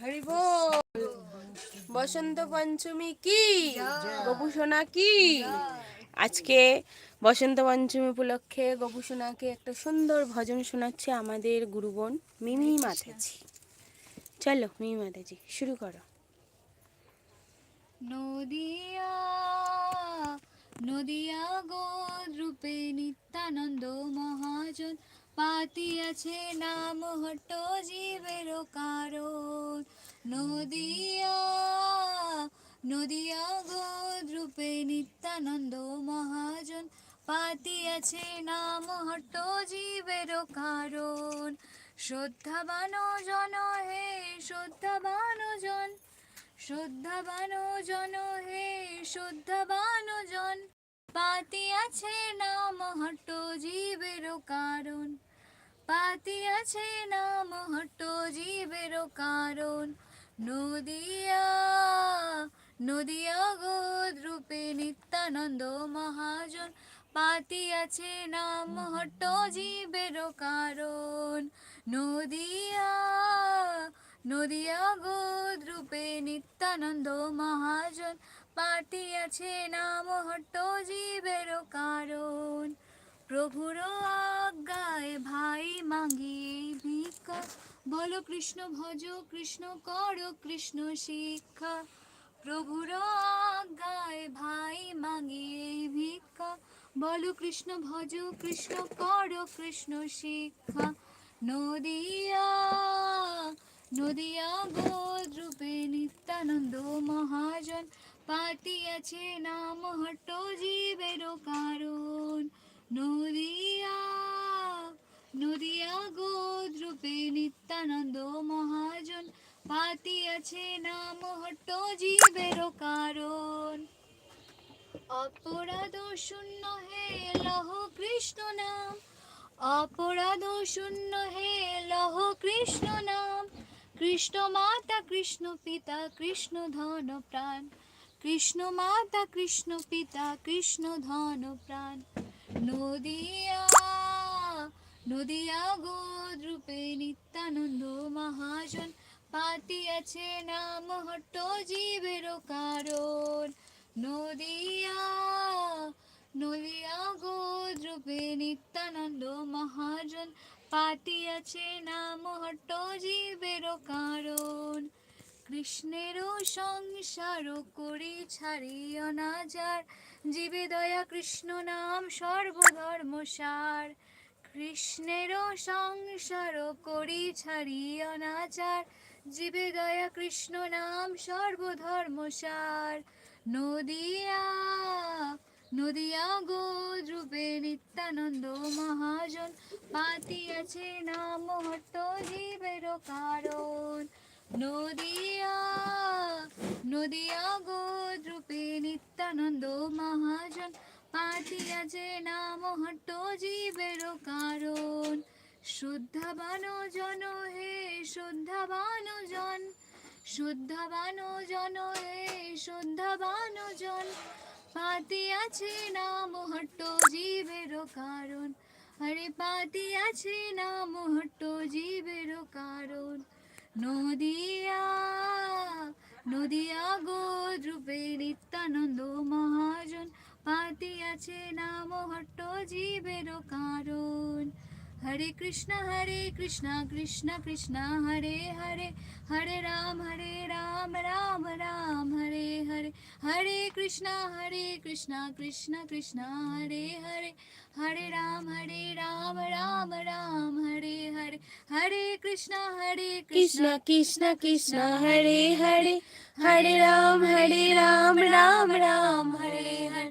হরি বল। বসন্ত পঞ্চমী কি? গোপুসোনা কি? আজকে বসন্ত পঞ্চমী উপলক্ষে গোপুসোনাকে একটা সুন্দর ভজন শোনাচ্ছে আমাদের গুরুবোন মিমি মাতাজি। চলো মিমি মাতাজি, শুরু করো। নদিয়া নদিয়া গো, রূপে নিত্যানন্দ মহাজন। পাতিয়াছে নাম হট্ট জীবের কারণ। নদিয়া নদিয়া গোদ্রূপে নিত্যানন্দ মহাজন। পাতিয়াছে নাম হট্ট জীবের কারণ। শ্রদ্ধাবান জন হে, শ্রদ্ধাবান জন। শ্রদ্ধাবান জন হে, শ্রদ্ধাবান জন। পাতি আছে নাম হট্ট জীবের কারণ। পাতি আছে নাম হট্ট জীবের কারণ। নদিয়া নদিয়া গোদ্রূপে নিত্যানন্দ মহাজন। পাতি আছে নাম হট্ট জীবের কারণ। নদিয়া নদিয়া গোদ্রূপে নিত্যানন্দ মহাজন। পাটি আছে নাম হট্ট জীবের কারণ। প্রভুর আজ্ঞায় বলো কৃষ্ণ ভজ, কৃষ্ণ কর, কৃষ্ণ শিক্ষা। প্রভুর আজ্ঞায় ভাই মাগি ভিক্ষা। বলো কৃষ্ণ ভজ, কৃষ্ণ কর, কৃষ্ণ শিক্ষা। নদিয়া নদিয়া গোদ্রূপে নিত্যানন্দ মহাজন। পাতিয়াছে নাম হট্ট জীবের কারণ। নদিয়া নদিয়া গোদ্রূপে নিত্যানন্দ মহাজন, পাতিয়াছে নাম হট্ট জীবের কারণ। অপরাধ শূন্য হে, লহ কৃষ্ণ নাম। অপরাধ শূন্য হে, লহ কৃষ্ণ নাম। কৃষ্ণ মাতা, কৃষ্ণ পিতা, কৃষ্ণ ধন প্রাণ। কৃষ্ণ মাতা, কৃষ্ণ পিতা, কৃষ্ণ ধন প্রাণ। নদিয়া নদিয়া গোদ্রূপে নিত্যানন্দ মহাজন। পাতিয়াছে নাম হট্ট জীবের কারণ। নদিয়া নদিয়া গোদ্রূপে নিত্যানন্দ মহাজন। পাতিয়াছে নাম হট্ট জীবের কারণ। কৃষ্ণেরও সংসার করি ছাড়ি অনাচার জীবে দয়া কৃষ্ণ নাম সর্বধর্ম কৃষ্ণেরও সংসার করি ছাড়ি অনাচার জীবে দয়া কৃষ্ণ নাম সর্বধর্ম সার নদিয়া নদিয়া রূপে নিত্যানন্দ মহাজন। পাতিয়াছে নাম হট্ট জীবের কারণ। নদিয়া নদিয়া গো রূপে নিত্যানন্দ মহাজন। পাতিয়াছে নাম হট্ট জীবের কারণ। শুদ্ধাবান জন হে, শুদ্ধাবান জন শুদ্ধাবান জন হে, শুদ্ধাবান জন। পাতি আছে নাম হট্ট জীবের কারণ। হরে পাতি আছে নাম হট্ট জীবের কারণ। নদিয়া নদিয়া গোদ্রূপে নিত্যানন্দ মহাজন। পাতি আছে নাম হট্ট জীবের কারণ হরে কৃষ্ণ হরে কৃষ্ণ কৃষ্ণ কৃষ্ণ হরে হরে হরে রাম হরে রাম রাম রাম হরে হরে হরে কৃষ্ণ হরে কৃষ্ণ কৃষ্ণ কৃষ্ণ হরে হরে হরে রাম হরে রাম রাম রাম হরে হরে হরে কৃষ্ণ হরে কৃষ্ণ কৃষ্ণ কৃষ্ণ হরে হরে হরে রাম হরে রাম রাম রাম হরে হরে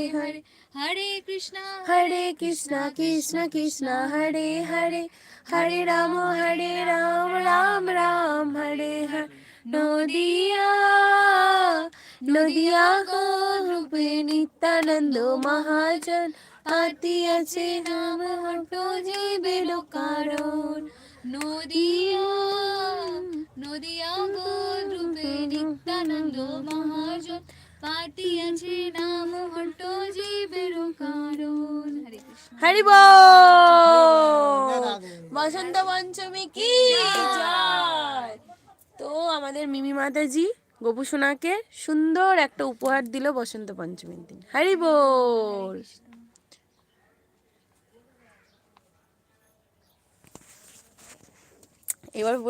হরে কৃষ্ণ হরে কৃষ্ণ কৃষ্ণ কৃষ্ণ হরে হরে হরে রাম হরে রাম রাম রাম হরে হরে। নদিয়া নদিয়া গো রূপে নিত্যানন্দ মহাজন। আতি আছে নাম হট্ট জীবের কারণ। হরে বসন্ত পঞ্চমী কি তো আমাদের মিমি মাতাজি, গোপু সোনাকে সুন্দর একটা উপহার দিল বসন্ত পঞ্চমীর দিন। হরি এবার বলি